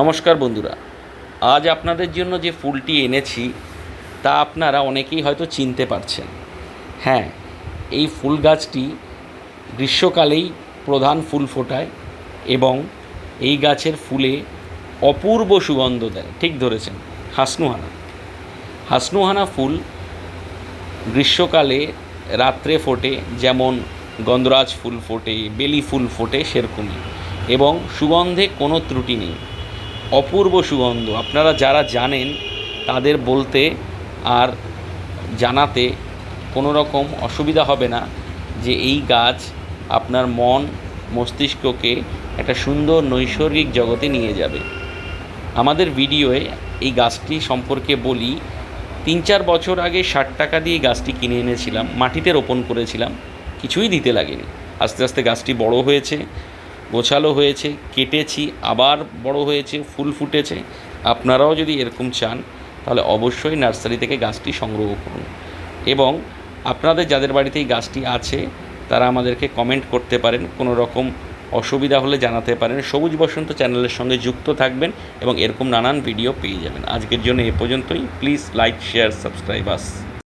নমস্কার বন্ধুরা। আজ আপনাদের জন্য যে ফুলটি এনেছি, তা আপনারা অনেকেই হয়তো চিনতে পারছেন। হ্যাঁ এই ফুল গাছটি গ্রীষ্মকালেই প্রধান ফুল ফোটায় এবং এই গাছের ফুলে অপূর্ব সুগন্ধ দেয়, ঠিক ধরেছেন, হাসনুহানা। হাসনুহানা ফুল গ্রীষ্মকালে রাত্রে ফোটে, যেমন গন্ধরাজ ফুল ফোটে, বেলি ফুল ফোটে সেরকমই, এবং সুগন্ধে কোনো ত্রুটি নেই। অপূর্ব সুগন্ধ। আপনারা যারা জানেন, তাদের বলতে আর জানাতে কোনো রকম অসুবিধা হবে না যে এই গাছ আপনার মন, মস্তিষ্ককে একটা সুন্দর নৈসর্গিক জগতে নিয়ে যাবে। আমাদের ভিডিওয়ে এই গাছটি সম্পর্কে বলি, তিন চার বছর আগে ষাট টাকা দিয়ে গাছটি কিনে এনেছিলাম, মাটিতে রোপণ করেছিলাম, কিছুই দিতে লাগেনি। আস্তে আস্তে গাছটি বড় হয়েছে গোছালো হয়েছে, কেটেছি, আবার বড় হয়েছে, ফুল ফুটেছে। আপনারাও যদি এরকম চান, তাহলে অবশ্যই নার্সারি থেকে গাছটি সংগ্রহ করুন। এবং আপনাদের যাদের বাড়িতে এই গাছটি আছে, তারা আমাদেরকে কমেন্ট করতে পারেন, কোনো রকম অসুবিধা হলে জানাতে পারেন। সবুজ বসন্ত চ্যানেলের সঙ্গে যুক্ত থাকবেন এবং এরকম নানান ভিডিও পেয়ে যাবেন। আজকের জন্য এ পর্যন্তই। Please like share subscribe us